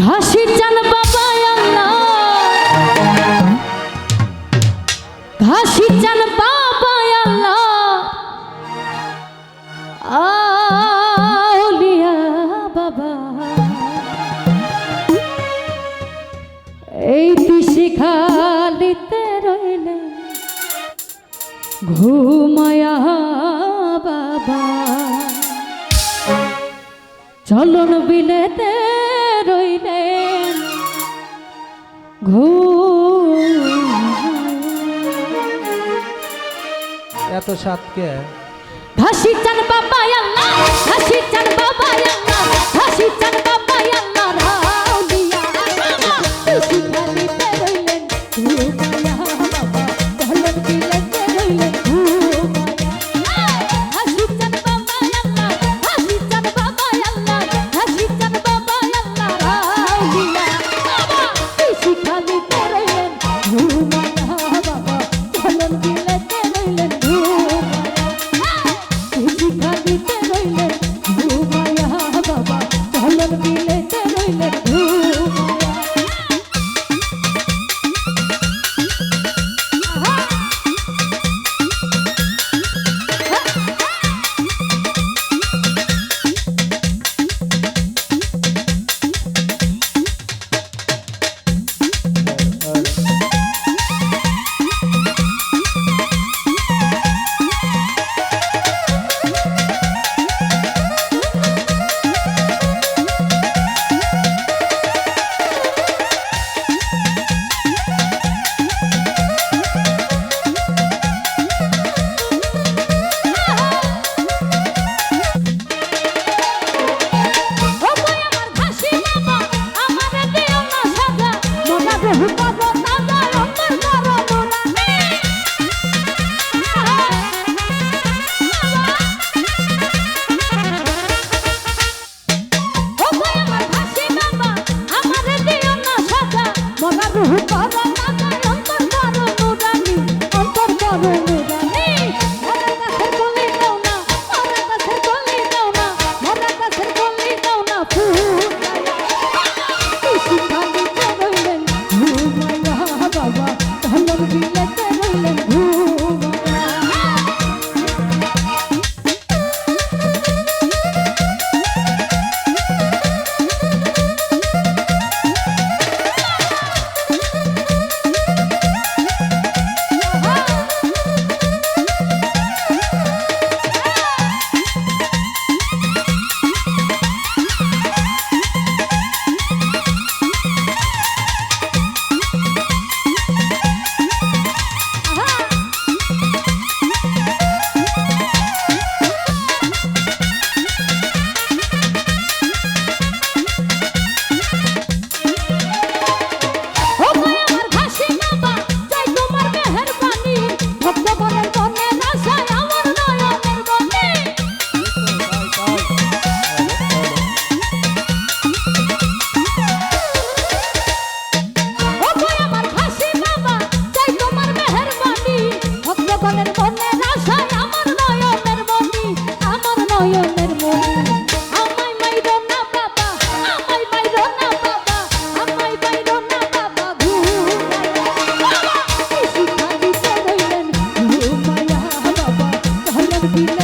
ঘাসির চান বাবা ঘাসির চান বাবা আউলিয়া বাবা। এই দিশি খালিতে রইলে ঘুমায়া চলন বিলেতে রইলেন ঘু এত সাতকে ভাসি চান বাবা আল্লাহ ভাসি চান বাবা আল্লাহ ভাসি চান Thank.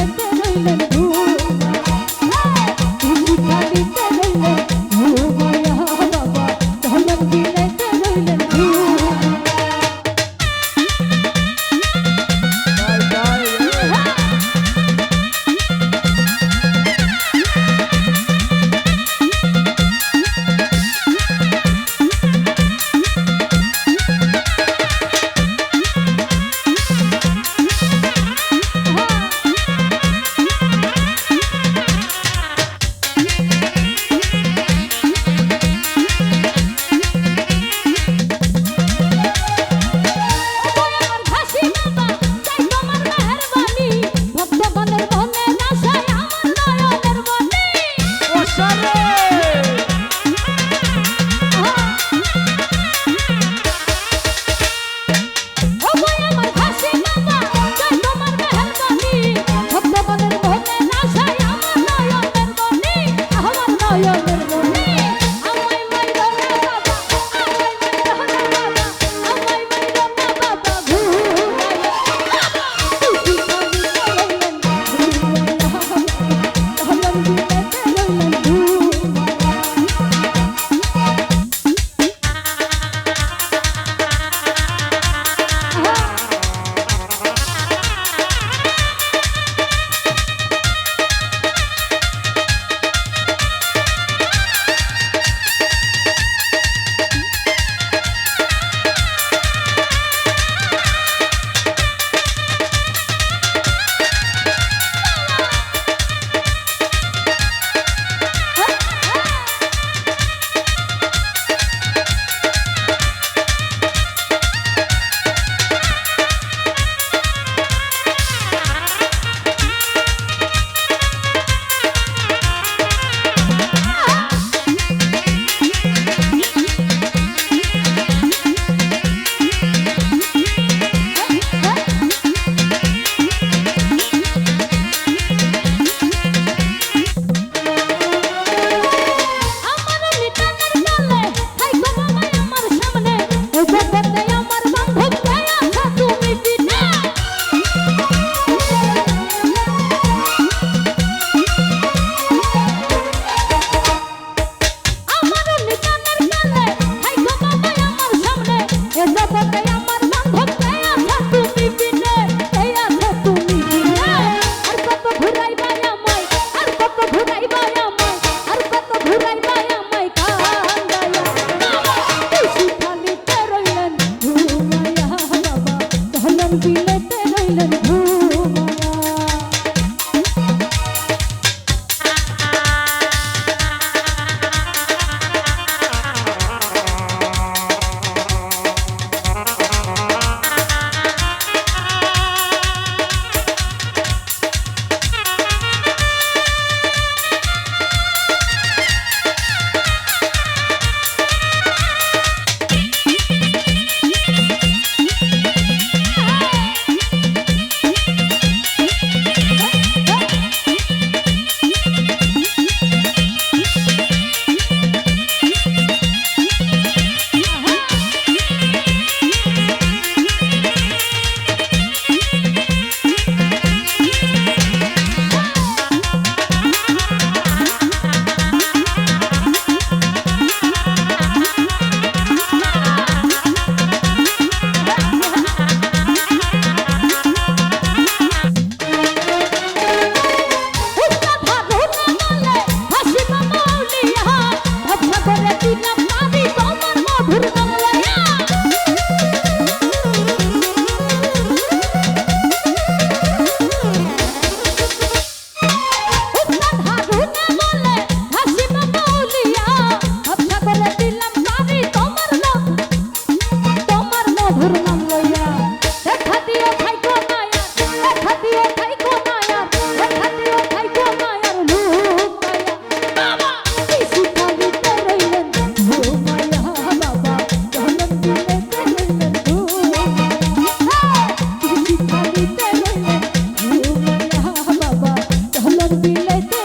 Let's go.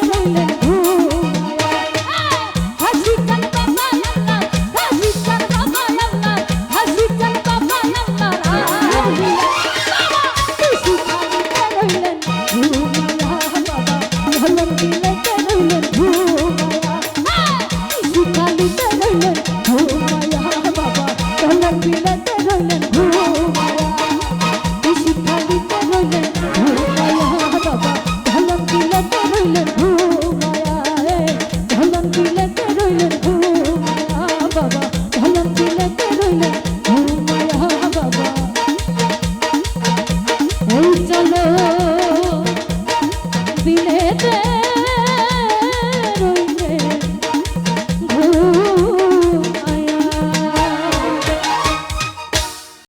চিলেতে